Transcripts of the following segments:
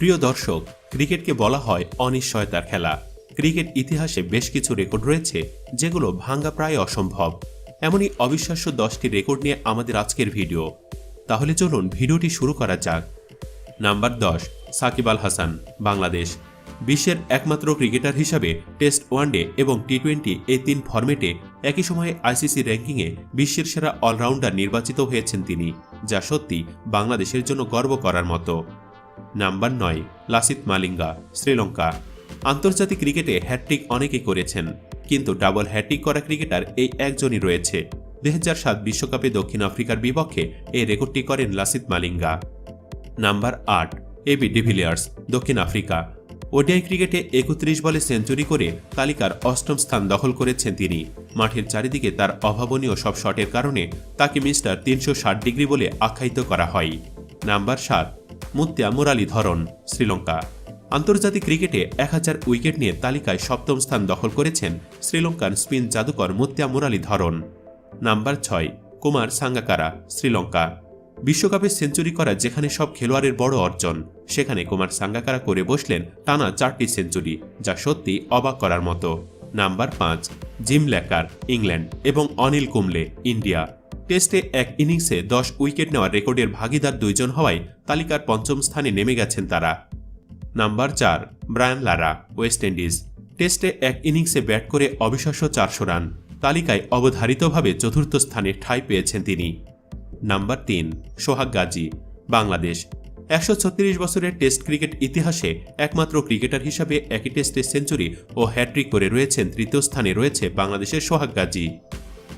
প্রিয় দর্শক, ক্রিকেটকে বলা হয় অনিশ্চয়তার খেলা। ক্রিকেট ইতিহাসে বেশ কিছু রেকর্ড রয়েছে, যেগুলো ভাঙ্গা প্রায় অসম্ভব। এমনই অবিশ্বাস্য দশটি রেকর্ড নিয়ে আমাদের আজকের ভিডিও। তাহলে চলুন ভিডিওটি শুরু করা যাক। নাম্বার দশ, সাকিব আল হাসান, বাংলাদেশ। বিশ্বের একমাত্র ক্রিকেটার হিসাবে টেস্ট ওয়ানডে এবং টি টোয়েন্টি এই তিন ফরম্যাটে একই সময়ে আইসিসি র্যাঙ্কিংয়ে বিশ্বের সেরা অলরাউন্ডার নির্বাচিত হয়েছেন তিনি, যা সত্যি বাংলাদেশের জন্য গর্ব করার মতো। নাম্বার নয়, লাসিত মালিঙ্গা, শ্রীলঙ্কা। আন্তর্জাতিক ক্রিকেটে হ্যাট্রিক অনেকেই করেছেন, কিন্তু ডাবল হ্যাট্রিক করা ক্রিকেটার এই একজনই রয়েছে। দুই সাত বিশ্বকাপে দক্ষিণ আফ্রিকার বিপক্ষে এই রেকর্ডটি করেন লাসিত মালিঙ্গা। নাম্বার আট এবি ডিভিলিয়ার্স, দক্ষিণ আফ্রিকা। ওডিআই ক্রিকেটে একত্রিশ বলে সেঞ্চুরি করে তালিকার অষ্টম স্থান দখল করেছেন তিনি। মাঠের চারিদিকে তার অভাবনীয় সব শটের কারণে তাকে মিস্টার তিনশো ষাট ডিগ্রি বলে আখ্যায়িত করা হয়। নাম্বার সাত মুত্তিয়া মুরালি ধরন, শ্রীলঙ্কা। আন্তর্জাতিক ক্রিকেটে এক হাজার উইকেট নিয়ে তালিকায় সপ্তম স্থান দখল করেছেন শ্রীলঙ্কার স্পিন জাদুকর মুত্তিয়া মুরালি ধরন। নাম্বার ছয়, কুমার সাঙ্গাকারা, শ্রীলঙ্কা। বিশ্বকাপে সেঞ্চুরি করা যেখানে সব খেলোয়াড়ের বড় অর্জন, সেখানে কুমার সাঙ্গাকারা করে বসলেন টানা চারটি সেঞ্চুরি, যা সত্যি অবাক করার মতো। নাম্বার পাঁচ, জিম ল্যাকার ইংল্যান্ড এবং অনিল কুমলে ইন্ডিয়া। টেস্টে এক ইনিংসে দশ উইকেট নেওয়ার রেকর্ডের ভাগিদার দুইজন হওয়ায় তালিকার পঞ্চম স্থানে নেমে গেছেন তারা। নাম্বার চার, ব্রায়ান লারা, ওয়েস্ট ইন্ডিজ। টেস্টে এক ইনিংসে ব্যাট করে অবিশ্বাস্য চারশো রান। তালিকায় অবধারিতভাবে চতুর্থ স্থানে ঠাঁই পেয়েছেন তিনি। নাম্বার তিন, সোহাগ গাজী, বাংলাদেশ। একশো ছত্রিশ বছরের টেস্ট ক্রিকেট ইতিহাসে একমাত্র ক্রিকেটার হিসাবে একই টেস্টে সেঞ্চুরি ও হ্যাট্রিক করে রয়েছেন তৃতীয় স্থানে রয়েছে বাংলাদেশের সোহাগ গাজী।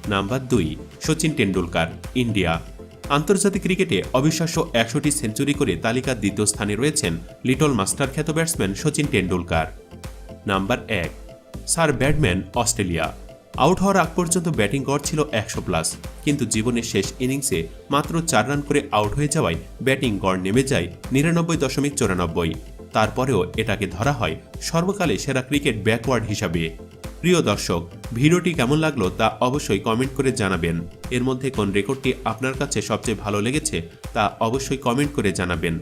নাম্বার দুই, সচিন টেন্ডুলকার ইন্ডিয়া। আন্তর্জাতিক ক্রিকেটে অবিশ্বাস্য একশোটি সেঞ্চুরি করে তালিকার দ্বিতীয় স্থানে রয়েছেন লিটল মাস্টার খ্যাত ব্যাটসম্যান সচিন টেন্ডুলকার নাম্বার এক, স্যার ব্যাটম্যান অস্ট্রেলিয়া। আউট হওয়ার আগ পর্যন্ত ব্যাটিং গড় ছিল একশো প্লাস, কিন্তু জীবনের শেষ ইনিংসে মাত্র চার রান করে আউট হয়ে যাওয়ায় ব্যাটিং গড় নেমে যায় নিরানব্বই দশমিক চৌরানব্বই। তারপরেও এটাকে ধরা হয় সর্বকালে সেরা ক্রিকেট ব্যাকওয়ার্ড হিসাবে। প্রিয় দর্শক ভিডিওটি কেমন লাগল তা অবশ্যই কমেন্ট করে জানাবেন। এর মধ্যে কোন রেকর্ডটি আপনার কাছে সবচেয়ে ভালো লেগেছে তা অবশ্যই কমেন্ট করে জানাবেন।